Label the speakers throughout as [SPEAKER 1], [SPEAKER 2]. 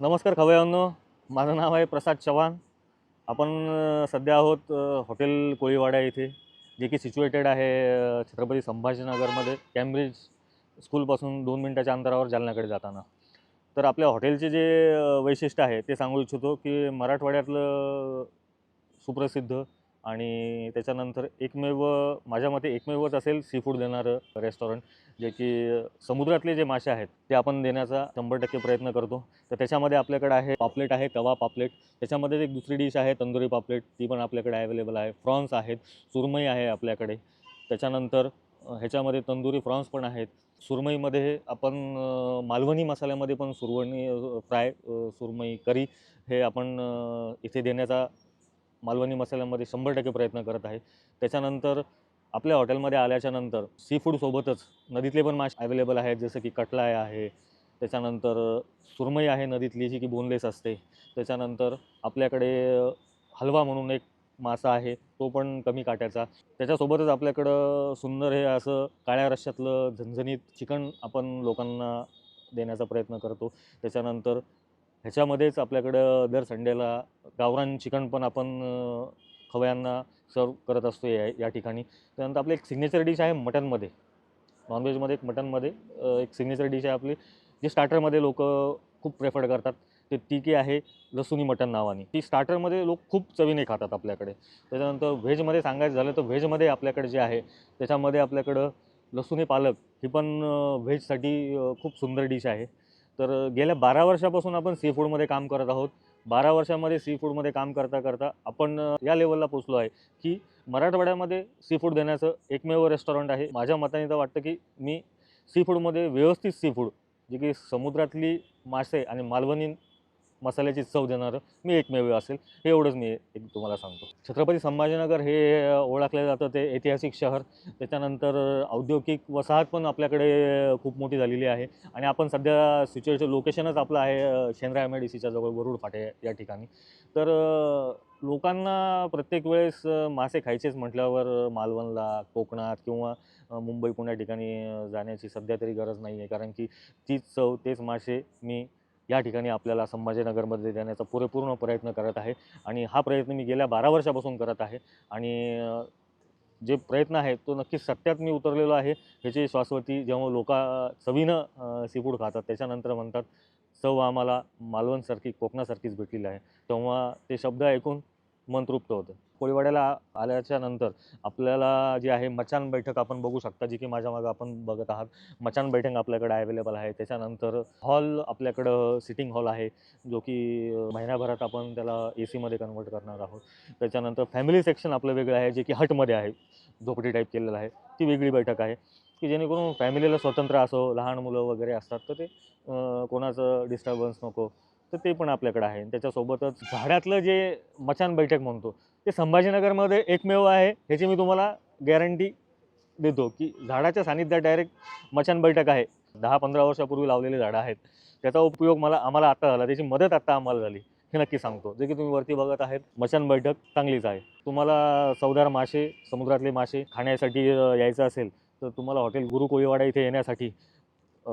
[SPEAKER 1] नमस्कार खवयांनो माझं नाव आहे प्रसाद चव्हाण. आपण सध्या आहोत हॉटेल कोळीवाडा येथे जे की सिच्युएटेड आहे छत्रपती संभाजीनगरमध्ये कॅम्ब्रिज स्कूलपासून दोन मिनटाच्या अंतरावर जालन्याकडे जाताना. तर आपल्या हॉटेलचे जे वैशिष्ट्य आहे ते सांगू इच्छितो की मराठवाड्यातलं सुप्रसिद्ध आणि त्याच्यानंतर एकमेव माझ्या मते एकमेवच असेल सी फूड देणारं रेस्टॉरंट जे की समुद्रातले जे मासे आहेत ते आपण देण्याचा शंभर टक्के प्रयत्न करतो. तर त्याच्यामध्ये आपल्याकडे आहे पापलेट आहे तवा पापलेट. त्याच्यामध्ये एक दुसरी डिश आहे तंदुरी पापलेट. ती पण आपल्याकडे अवेलेबल आहे. फ्रॉन्स आहेत सुरमई आहे आपल्याकडे. त्याच्यानंतर ह्याच्यामध्ये तंदुरी फ्रॉन्स पण आहेत. सुरमईमध्ये आपण मालवणी मसाल्यामध्ये पण सुरवणी फ्राय सुरमई करी हे आपण इथे देण्याचा मालवणी मसाल्यामध्ये शंभर टक्के प्रयत्न करत आहे. त्याच्यानंतर आपल्या हॉटेलमध्ये आल्याच्यानंतर सी फूडसोबतच नदीतले पण मासे अवेलेबल आहेत जसं की कटलाय आहे. त्याच्यानंतर सुरमई आहे नदीतली जी की बोनलेस असते. त्याच्यानंतर आपल्याकडे हलवा म्हणून एक मासा आहे तो पण कमी काट्याचा. त्याच्यासोबतच आपल्याकडं सुंदर हे असं काळ्या रश्श्यातलं झणझणीत चिकन आपण लोकांना देण्याचा प्रयत्न करतो. त्याच्यानंतर ह्याच्यामध्येच आपल्याकडं दर संडेला गावरान चिकन पण आपण खव्यांना खवयांना सर्व करत असतो या या ठिकाणी. त्यानंतर आपली एक सिग्नेचर डिश आहे मटनमध्ये. नॉनव्हेजमध्ये एक मटनमध्ये एक सिग्नेचर डिश आहे आपली जी स्टार्टरमध्ये लोक खूप प्रेफर करतात. ते टिकी आहे लसुनी मटन नावाने. ती स्टार्टरमध्ये लोक खूप चवीने खातात आपल्याकडे. त्याच्यानंतर व्हेजमध्ये सांगायचं झालं तर व्हेजमध्ये आपल्याकडे जे आहे त्याच्यामध्ये आपल्याकडं लसुनी पालक ही पण व्हेजसाठी खूप सुंदर डिश आहे. तर गेल्या बारा वर्षापासून आपण सी फूडमध्ये काम करत आहोत. बारा वर्षामध्ये सी फूडमध्ये काम करता करता आपण या लेवलला पोचलो आहे की मराठवाड्यामध्ये सी फूड देण्याचं एकमेव रेस्टॉरंट आहे. माझ्या मताने तर वाटतं की मी सी फूडमध्ये व्यवस्थित सी फूड जे की समुद्रातली मासे आणि मालवणी मसाल्याची चव देणारं मी एकमेव असेल हे एवढंच मी एक तुम्हाला सांगतो. छत्रपती संभाजीनगर हे ओळखलं जातं ते ऐतिहासिक शहर. त्याच्यानंतर औद्योगिक वसाहत पण आपल्याकडे खूप मोठी झालेली आहे. आणि आपण सध्या सिच्युएशन लोकेशनच आपलं आहे शेंद्रा एम आय डी सीच्या जवळ वरुड फाटे या ठिकाणी. तर लोकांना प्रत्येक वेळेस मासे खायचेच म्हटल्यावर मालवणला कोकणात किंवा मुंबई पुण्या ठिकाणी जाण्याची सध्या तरी गरज नाही आहे कारण की तीच चव तेच मासे मी या ठिकाणी आपल्याला संभाजीनगरमध्ये देण्याचा पुरेपूर्ण प्रयत्न करत आहे. आणि हा प्रयत्न मी गेल्या बारा वर्षापासून करत आहे. आणि जे प्रयत्न आहे तो नक्कीच सत्यात मी उतरलेलो आहे. ह्याची शाश्वती जेव्हा लोक चवीनं सी फूड खातात त्याच्यानंतर म्हणतात चव आम्हाला मालवणसारखी कोकणासारखीच भेटलेली आहे. तेव्हा ते शब्द ऐकून मन तृप्त होतं. कोळीवाड्याला आल्याच्यानंतर आपल्याला जे आहे मचान बैठक आपण बघू शकता जी की माझ्या मागं आपण बघत आहात. मचान बैठक आपल्याकडे अवेलेबल आहे. त्याच्यानंतर हॉल आपल्याकडं सिटिंग हॉल आहे जो की महिन्याभरात आपण त्याला ए सीमध्ये कन्वर्ट करणार आहोत. त्याच्यानंतर फॅमिली सेक्शन आपलं वेगळं आहे जे की हटमध्ये आहे झोपडी टाईप केलेलं आहे. ती वेगळी बैठक आहे. की जेणेकरून फॅमिलीला स्वतंत्र असो लहान मुलं वगैरे असतात तर ते कोणाचं डिस्टर्बन्स नको तर ते पण आपल्याकडे आहे. त्याच्यासोबतच झाडातलं जे मचान बैठक म्हणतो ते संभाजीनगरमध्ये एकमेव आहे ह्याची मी तुम्हाला गॅरंटी देतो की झाडाच्या सानिध्यात डायरेक्ट मचान बैठक आहे. दहा पंधरा वर्षापूर्वी लावलेली झाडं आहेत. त्याचा उपयोग मला आम्हाला आत्ता झाला त्याची मदत आत्ता आम्हाला झाली हे नक्की सांगतो. जे की तुम्ही वरती बघत आहेत मचान बैठक चांगलीच आहे. तुम्हाला चवदार मासे समुद्रातले मासे खाण्यासाठी यायचं असेल तर तुम्हाला हॉटेल गुरु कोळीवाडा इथे येण्यासाठी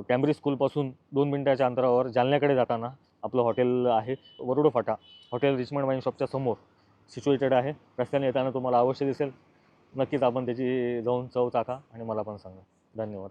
[SPEAKER 1] कॅम्ब्रिज स्कूलपासून दोन मिनटाच्या अंतरावर जालन्याकडे जाताना आपलं हॉटेल आहे वरुड फाटा हॉटेल रिचमंड वाईन शॉपच्या समोर. सिच्युएटेड आहे. रस्त्याने येताना तुम्हाला अवश्य दिसेल. नक्कीच आपण त्याची जाऊन चव चाखा आणि मला पण सांगा. धन्यवाद.